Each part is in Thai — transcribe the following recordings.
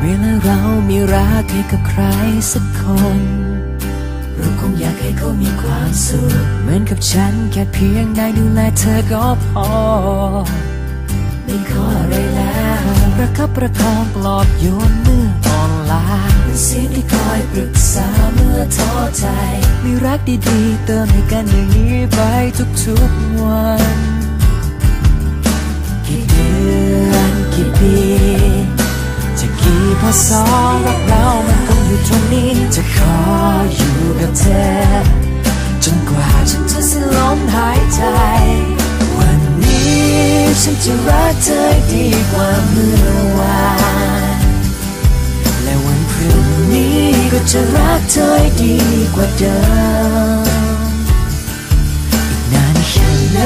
เวลาเรามีรักให้กับใครสักคน เราคงอยากให้เขามีความสุข เหมือนกับฉันแค่เพียงได้ดูแลเธอก็พอ ไม่ขออะไรแล้ว ประคับประคองปลอบโยน ที่คอยปรึกษาเมื่อท้อใจ มีรักดีๆ เติมให้กันอย่างนี้ไปทุกๆวันกี่เดือนกี่ปี จะกี่พศรักเรามันคงอยู่ตรงนี้ จะขออยู่กับเธอ จนกว่าฉันจะสิ้นลมหายใจ วันนี้ฉันจะรักเธอดีกว่าเมื่อวาน เธอดีกว่าเดิมอีกนานแค่ไหน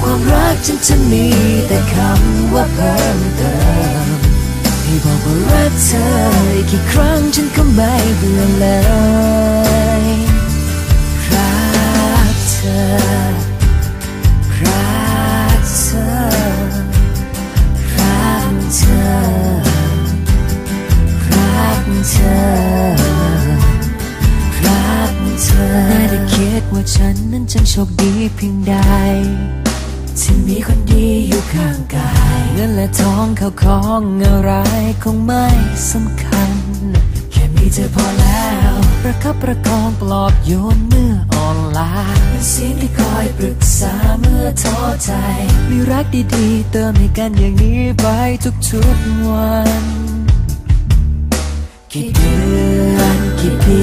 ความรักฉันจะมีแต่คำว่าเพิ่มเติมให้บอกว่ารักเธออีกกี่ครั้งฉันก็ไม่เบื่อแล้ว ว่าฉันนั้นจะโชคดีเพียงใดที่มีคนดีอยู่ข้างกาย เงินและทองเข้าของอะไรคงไม่สำคัญ แค่มีเธอพอแล้ว ประคับประคองปลอบโยนเมื่ออ่อนล้าเป็นสียงที่คอยปรึกษาเมื่อท้อใจ มีรักดีๆ เติมให้กันอย่างนี้ไปทุกๆวันกี่เดือนกี่ปี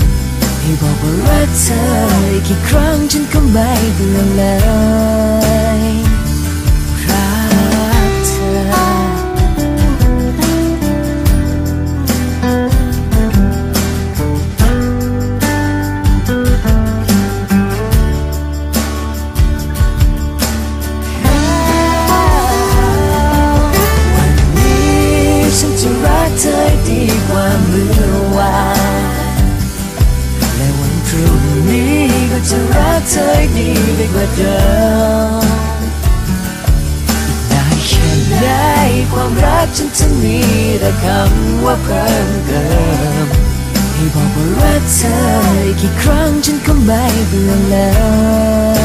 รักเธอกี่ครั้งฉันก็ไม่เบื่อแล้ว จะรักเธอดีไปกว่าเดิมได้แค่ไหนความรักฉันจะมีแต่คำว่าเพิ่มเติมให้บอกว่ารักเธอกกี่ครั้งฉันก็ไม่เบื่อแล้ว